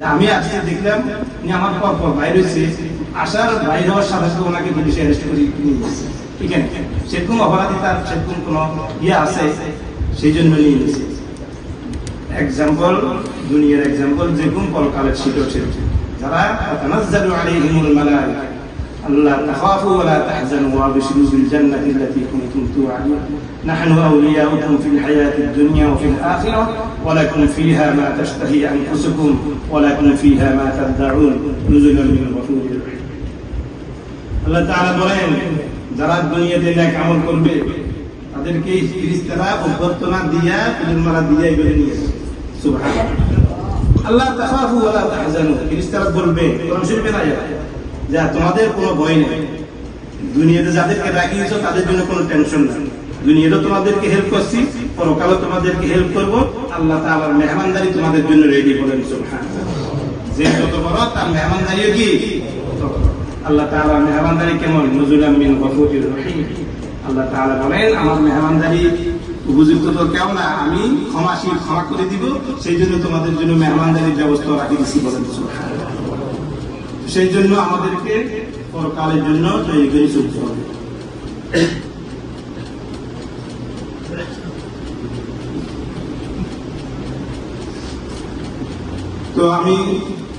আমি আজকে দেখলাম উনি আমার পর পর বাইরে হয়েছে। আসার বাইরে হওয়ার সাথে সাথে ওনাকে পুলিশে অ্যারেস্ট করে নিয়ে গেছে। ঠিক আছে? সেরকম অপরাধী তার সেরকম কোনো ইয়ে আছে? সেই জন্য নিয়ে গেছে। এক্সাম্পল দুনিয়ার এক্সাম্পল যেরকম কলকালের ছিল সেরকম। যারা আলাইহিমুল মালাইকা আল্লাহ তাখাফু ওয়া লা তাহজানু ওয়া বিশরু বিল জান্নাতি التي كنتم توعدون نحن أولياؤكم في الحياة الدنيا وفي الآخرة ولكم فيها ما تشتهي أنفسكم ولكم فيها ما تدعون نزلا من غفور رحيم আল্লাহ তাআলা বলেন যারা দুনিয়াতে নেক আমল করবে তাদেরকে ফিরিস্তারা অভ্যর্থনা দিয়া ফুলের মালা দিয়া এগুলো নিয়ে আসে। সুবহানাল্লাহ আল্লাহ তাখাফু ওয়া লা তাহজানু ফিরিস্তারা বলবে কোরআন শরীফে না যে তোমাদের কোনো ভয় নেই, দুনিয়াতে যাদেরকে রাখিয়েছো তাদের জন্য কোনো টেনশন নাই। দুনিয়াতে তোমাদেরকে হেল্প করছি, পরকালে তোমাদেরকে হেল্প করব, আল্লাহ তাআলার মেহমানদারি তোমাদের জন্য রেডি সুবহানাল্লাহ। যে যত বড়, তার মেহমানদারিও কি। আল্লাহ তাআলার মেহমানদারি কেমন? নজুলাম মিন গফুরির রহিম। আল্লাহ তাআলা বলেন, আমার মেহমানদারি উপযুক্ত তো কেউ না, আমি ক্ষমাশীল, ক্ষমা করে দিব, সেই জন্য তোমাদের জন্য মেহমানদারির ব্যবস্থা রাখি দিচ্ছি বলেন সুবহানাল্লাহ। সেই জন্য আমাদেরকে পরকালের জন্য তৈরি করে চলতে হবে। তো আমি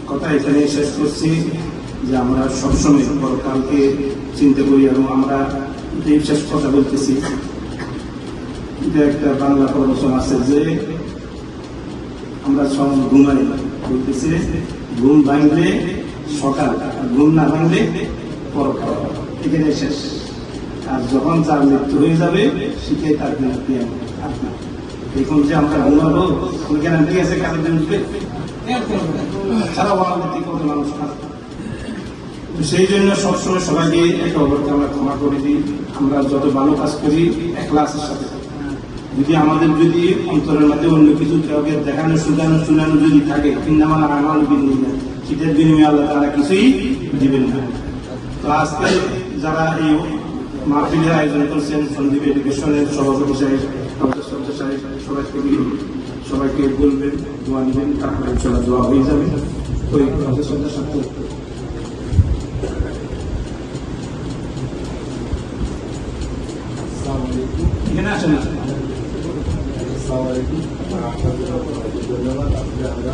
কথা এখানে শেষ করছি যে আমরা সবসময় পরকালকে চিন্তা করি এবং আমরা শেষ কথা বলতেছি একটা বাংলা প্রবচন আছে যে আমরা সব ঘুমাই, বলতেছে, ঘুম ভাঙলে সকাল, ঘুম না ভাঙলে পরকাল এখানে শেষ। আর যখন তার মৃত্যু হয়ে যাবে, শিখে তার এখন যে আমরা ঘুমাবো, কোনো গ্যারান্টি আছে জন্য? উঠবে মানুষ সেই জন্য সবসময় সবাইকে একে অপরকে আমরা ক্ষমা করে দিই। আমরা যত ভালো কাজ করি একলাসের সাথে। যদি আমাদের যদি অন্তরের মধ্যে অন্য কিছু দেখানো শুনানো শুনানো যদি থাকে, কিন্তু আমার আমার বিনিময় সেটার বিনিময়ে আল্লাহ তারা কিছুই দিবেন না। তো আজকে যারা এই মাহফিলের আয়োজন করছেন সন্দীপ এডুকেশনের সভাপতি সাহেব ডক্টর সন্তোষ সাহেব সবাইকে সবাইকে বলবেন দোয়া নেবেন তারপরে চলা দোয়া হয়ে যাবে। ওই ডক্টর সন্তোষ সাহেব এখানে আসেন না। ধন্যবাদ। আপনি আমরা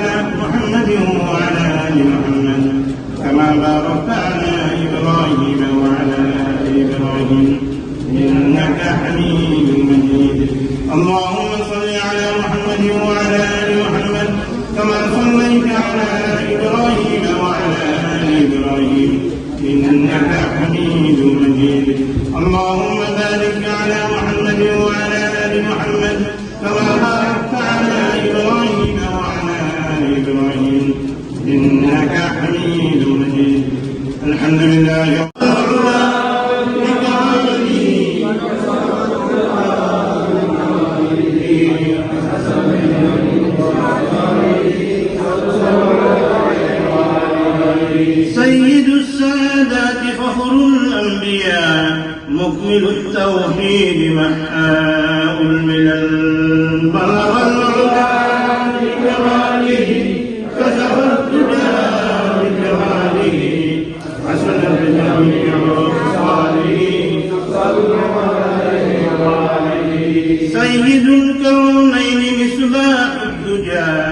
سيد الكونين مصباح الدجى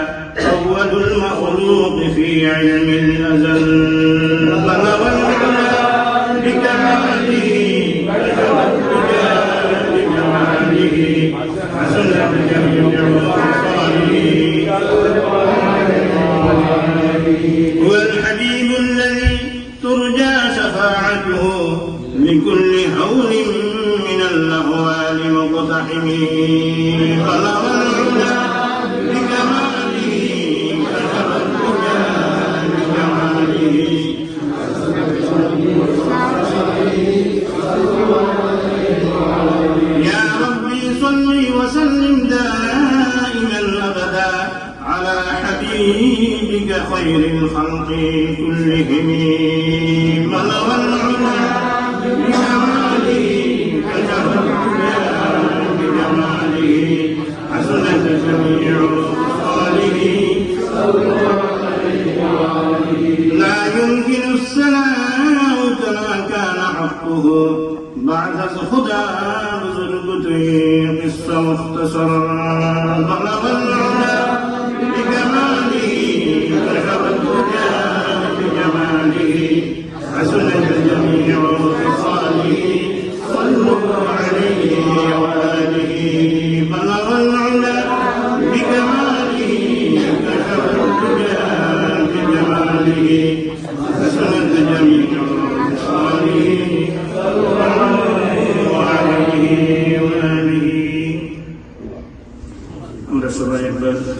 بلغ العلا بكماله كشف الدجى بجماله يا ربي صل وسلم دائما أبدا على حبيبك خير الخلق كلهم. بلغ العلا حقه. بعد الهدى بزرقته قصة مختصرا بلغ العلا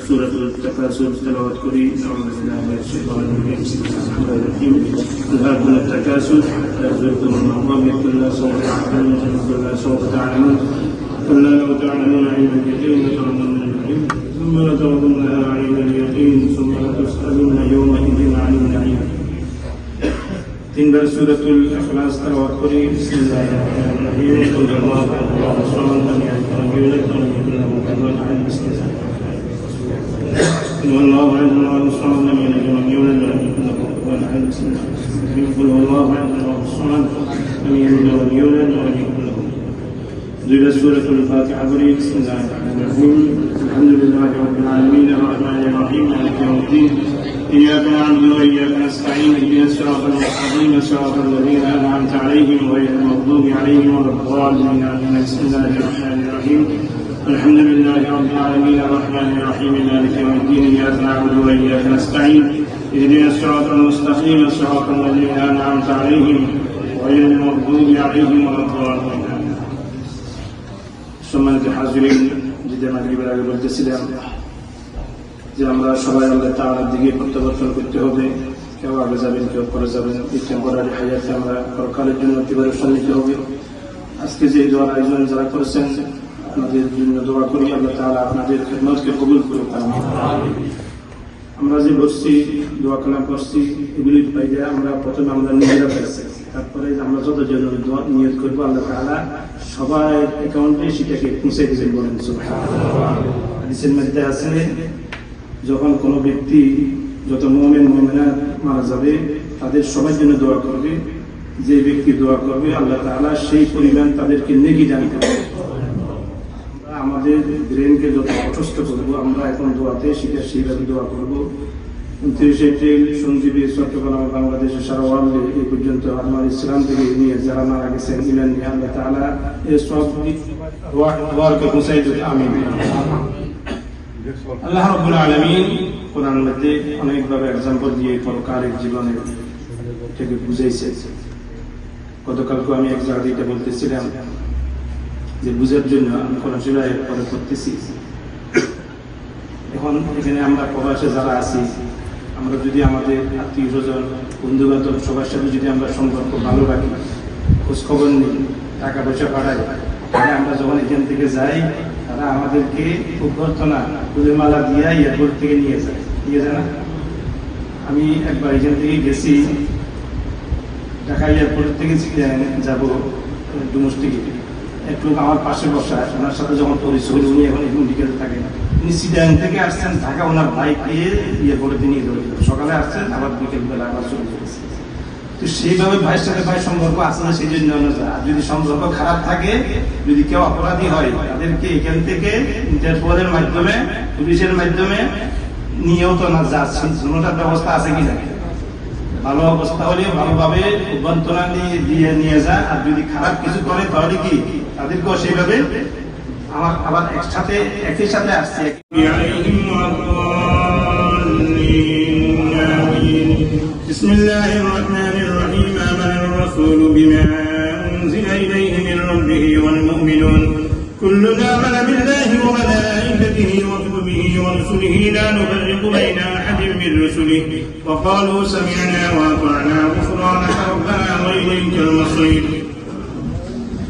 سورة التكاسل تلاوة كري أعوذ بالله من الشيطان الرجيم. بسم الله الرحمن الرحيم. ألهاكم التكاثر لا زلتم المعظم كلا سوف تعلمون. كلا سوف تعلمون. كلا لو تعلمون. علم اليقين. لترضون الجحيم ثم لترضونها عين اليقين. ثم لتسألون يومئذ عن النعيم. تنبر سورة الإخلاص. تلاوة. كري بسم الله الرحمن الرحيم. قل الله الله الصمد لم يلد ولم يكن له كفوا أحد قل هو الله احد الله الصمد لم يلد ولم يولد له كفوا قل هو الله احد الله الصمد لم يلد ولم يولد ولم يكن له سورة الفاتحة بسم الله الرحمن الرحيم. الحمد لله رب العالمين. الرحمن الرحيم. مالك يوم الدين. إياك نعبد وإياك نستعين. اهدنا الصراط المستقيم. صراط الذين أنعمت عليهم غير المغضوب عليهم ولا الضالين. آمين بسم الله الرحمن الرحيم. الحمد لله رب العالمين الرحمن الرحيم مالك يوم الدين إياك نعبد وإياك نستعين اهدنا الصراط المستقيم صراط الذين أنعمت عليهم غير المغضوب عليهم ولا الضالين آمين সম্মানিত হাজিরিন যদি মাগরিবের আগে বলতেছিলাম যে আমরা সবাই আল্লাহ তাআলার দিকে প্রত্যাবর্তন করতে হবে কেউ আগে যাবেন কেউ পরে যাবেন এই টেম্পোরারি হায়াতে আমরা পরকালের জন্য প্রিপারেশন নিতে হবে আজকে যে দোয়ার আয়োজন যারা করেছেন আপনাদের জন্য দোয়া করি, আল্লাহ তাআলা আপনাদের খেদমতকে কবুল আমিন। আমরা যে বসছি, দোয়া কালাম করছি এগুলির বাইরে আমরা প্রথমে আমরা নিজেরা পেয়েছি তারপরে আমরা যত জন নিয়োগ করব, আল্লাহ তাআলা সবাই অ্যাকাউন্টে সেটাকে পৌঁছে দিবেন বলেন। হাদিসের মধ্যে আছে, যখন কোনো ব্যক্তি যত মোমেন, মোমেনা মারা যাবে, তাদের সবার জন্য দোয়া করবে, যে ব্যক্তি দোয়া করবে, আল্লাহ তাআলা সেই পরিমাণ তাদেরকে নেকি দান করবে আমাদের ব্রেনকে যত অসুস্থ করব, আমরা এখন দোয়াতে সেটা সেইভাবে দোয়া করব। উনত্রিশে এপ্রিল সঞ্জীবী চট্টগ্রাম বাংলাদেশের সারা ওয়ার্ল্ডে এই পর্যন্ত আমার ইসলাম থেকে নিয়ে যারা মারা গেছেন ইমান আল্লাহ তাআলা এই সব দোয়ারকে পৌঁছাই দিতে আমিন। আল্লাহ রাব্বুল আলামিন কোরআন মধ্যে অনেকভাবে এক্সাম্পল দিয়ে পরকালের জীবনে থেকে বুঝাইছে। গতকালকে আমি এক জায়গায় বলতেছিলাম যে বুঝার জন্য আমি কোরআন শরীফ পরে করতেছি এখন এখানে আমরা প্রবাসে যারা আছি, আমরা যদি আমাদের আত্মীয় স্বজন বন্ধু বান্ধব সবার সাথে যদি আমরা সম্পর্ক ভালো রাখি, খোঁজখবর নিই, টাকা পয়সা পাঠাই, তাহলে আমরা যখন এখান থেকে যাই, তারা আমাদেরকে অভ্যর্থনা ফুলের মালা দিয়ে এয়ারপোর্ট থেকে নিয়ে যায়। নিয়ে যায় না? আমি একবার এখান থেকে গেছি, ঢাকা এয়ারপোর্ট থেকে যাব ডোমেস্টিকে একটু আমার পাশে বসা, ওনার সাথে যখন পরিচয় উনি এখন মেডিকেল থাকেন। সিডাং থেকে আসছেন ঢাকা, ওনার বাইক এয়ারপোর্টে নিয়ে যাবে সকালে আসছেন, আবার আবার চলে তো সেইভাবে ভাইয়ের সাথে ভাই সম্পর্ক আছে না, সেই জন্য যদি সম্পর্ক খারাপ থাকে, যদি কেউ অপরাধী হয়, তাদেরকে এখান থেকে ইন্টারপোলের মাধ্যমে, পুলিশের মাধ্যমে নিয়েও তো না যাচ্ছে। দুটার ব্যবস্থা আছে কি জানি ভালো অবস্থা হলে ভালোভাবে অভ্যন্তরা নিয়ে দিয়ে নিয়ে যায় আর যদি খারাপ কিছু করে, তাহলে কি? তাদেরকেও সেইভাবে আমার আবার একসাথে একই সাথে আসছে بسم الله الرحمن الرحيم آمن الرسول بما أنزل إليه من ربه والمؤمنون كل آمن بالله وملائكته وكتبه ورسله لا نفرق بين أحد من رسله وقالوا سمعنا وأطعنا غفرانك ربنا وإليك المصير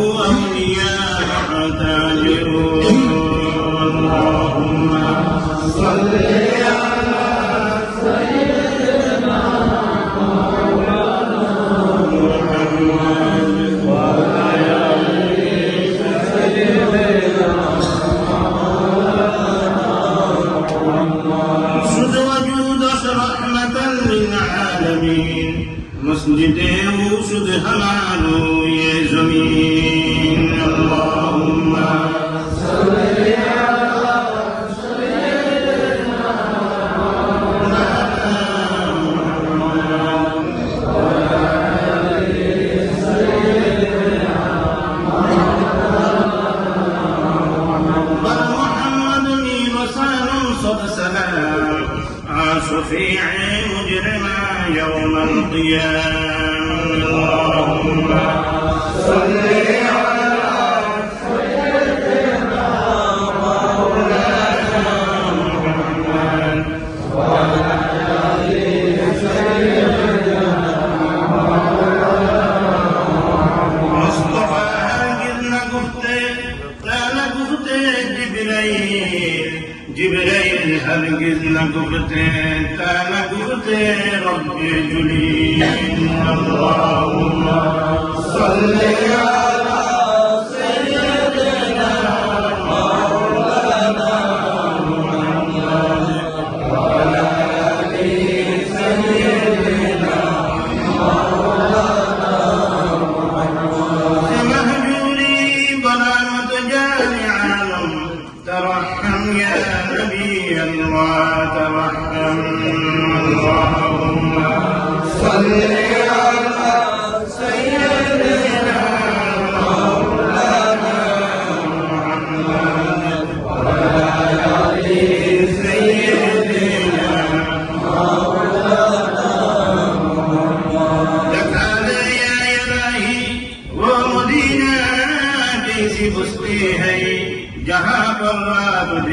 أولياء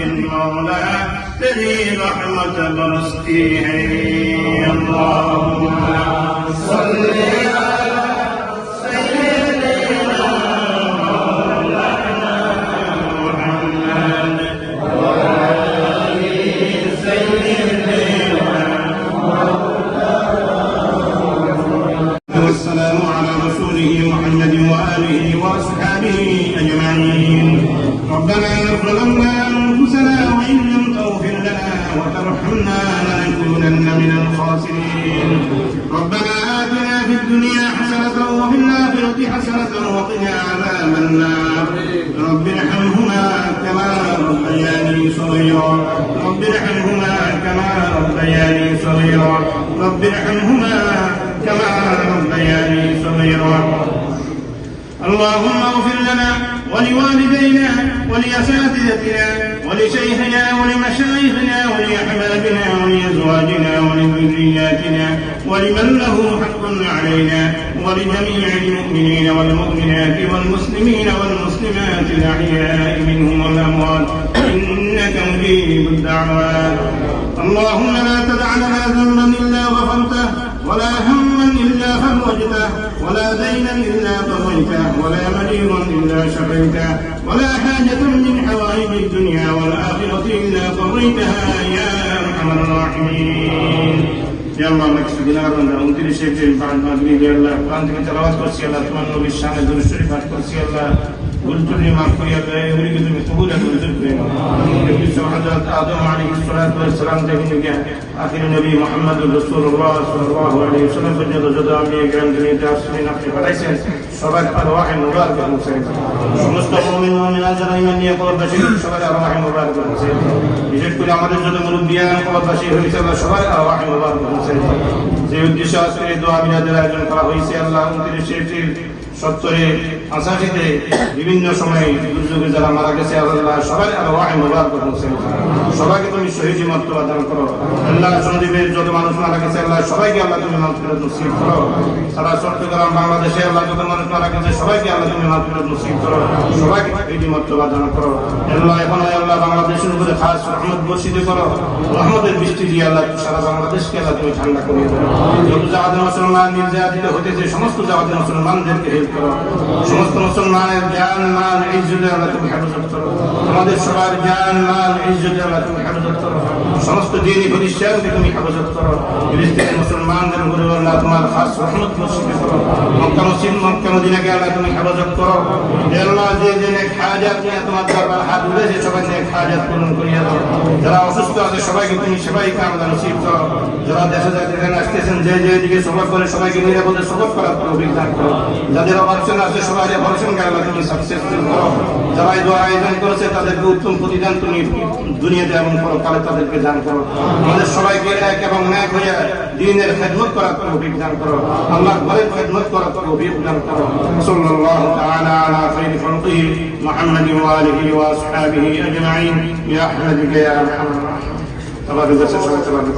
مولاه تري رحمة برستي اللهم وترحمنا لنكونن من الخاسرين. ربنا آتنا في الدنيا حسنة وفي الآخرة حسنة وقنا عذاب النار. رب ارحمهما كما ربياني صغيرا. رب ارحمهما كما ربياني صغيرا. رب ارحمهما كما ربياني صغيرا. اللهم اغفر لنا ولوالدينا ولأساتذتنا ولشيخنا ولمشايخنا ولأحبابنا ولأزواجنا ولذرياتنا ولمن له حق علينا ولجميع المؤمنين والمؤمنات والمسلمين والمسلمات الأحياء منهم والأموات. إنك مجيب الدعوات اللهم لا تدع لنا ذنبا إلا غفرته ولا هما إلا فرجته ولا دينا إلا قضيته ولا مريضا إلا شفيته ولا حاجة من حوائج الدنيا والآخرة إلا قضيتها يا أرحم الراحمين يا الله لك سجنا رندا উনত্রিশ এপ্রিল بعد মাগরিব يا الله কোরআন থেকে তেলাওয়াত করছি আল্লাহ তোমার নবীর শানে দুরূদ শরীফ পাঠ করছি আল্লাহ ভুল ত্রুটি মাফ করি আল্লাহ এগুলিকে তুমি কবুল আর মঞ্জুর করে নাও বিশ্ব হযরত আদম আলাইহিস সালাতু ওয়াস সালাম থেকে নিয়ে আখির নবী মুহাম্মদুর রাসূলুল্লাহ সাল্লাল্লাহু আলাইহি ওয়াসাল্লাম পর্যন্ত যত আমি জ্ঞান দুনিয়াতে আসছেন আপনি পাঠাইছেন সবার আরওয়াহ মুবারক মুসলিম সমস্ত মুমিন মুমিনাত যারা ঈমান নিয়ে কবরবাসী সবার আরওয়াহ মুবারক মুসলিম বিশেষ করে আমাদের যত মুরব্বিয়ান কবরবাসী হয়েছে আল্লাহ সবার আরওয়াহ মুবারক মুসলিম যে উদ্দেশ্যে আজকে এই দোয়া মিলাদের আয়োজন করা হয়েছে আল্লাহ উনত্রিশে এপ্রিল সত্তরে আসামিতে বিভিন্ন সময়ে দুর্যোগে যারা মারা গেছে, আল্লাহ সবাই ওয়াহে মোবারক হোসেন সবাইকে তুমি শহীদ মর্তবা দান করো। আল্লাহ সন্দীপের যত মানুষ মারা গেছে, আল্লাহ সবাইকে আল্লাহ তুমি মাফিরত নসিব করো। সারা চট্টগ্রাম, বাংলাদেশে আল্লাহ যত মানুষ মারা গেছে, সবাইকে আল্লাহ তুমি মাফিরত নসিব করো। সবাইকে শহীদ মর্তবা দান করো। আল্লাহ, এখন আল্লাহ, বাংলাদেশের উপরে খাস রহমত বর্ষিত করো। রহমতের বৃষ্টি দিয়ে আল্লাহ সারা বাংলাদেশকে আল্লাহ তুমি ঠান্ডা করিয়ে দেবো যত জাহাজের মুসলমান, নির্যাতিত হতেছে সমস্ত জাহাজের মুসলমানদেরকে করো সমস্ত মুসলমানের জ্ঞান মান এই জন্য আল্লাহ তুমি হেফাজত করো আমাদের সবার জ্ঞান, মাল, ইজ্জতে আল্লাহ তুমি হেফাজত করো। সমস্ত দিনই প্রতিষ্ঠানকে তুমি হেফাজত করো। ফিলিস্তিনের মুসলমানদের উপরে আল্লাহ তোমার খাস রহমত বর্ষিত করো। মক্কা মসজিদ, মক্কা মদিনাকে আল্লাহ তুমি হেফাজত করো। আল্লাহ, যে যে নেক হাজাত নিয়ে তোমার দরবার হাত উঠেছে সবাই নেক হাজাত পূরণ করিয়া দাও। যারা অসুস্থ আছে, সবাইকে তুমি সেবাই কামনা নসিব করো। যারা দেশে যাতে আসতেছেন, যে যে দিকে সফর করে সবাইকে নিরাপদে সফর করার তৌফিক দান করো। যাদের অপারেশন আছে, সবাই অপারেশন আল্লাহ তুমি সাকসেসফুল করো। যারা এই দোয়া আয়োজন করেছে তাদেরকে উত্তম প্রতিদান তুমি দুনিয়াতে এবং করো কালে তাদেরকে দান করো। আমাদের সবাইকে এক এবং ন্যায় হইয়া দিনের খেদমত করার তৌফিক দান করো। আল্লাহ ঘরের খেদমত করার তৌফিক দান করো। সাল্লাল্লাহু তাআলা আলা খাইরি খালকিহি মুহাম্মাদি ওয়া আলিহি ওয়া আসহাবিহি আজমাইন। বিরহমাতিকা ইয়া আরহামার রাহিমিন। তাবারক সবাই তাবারক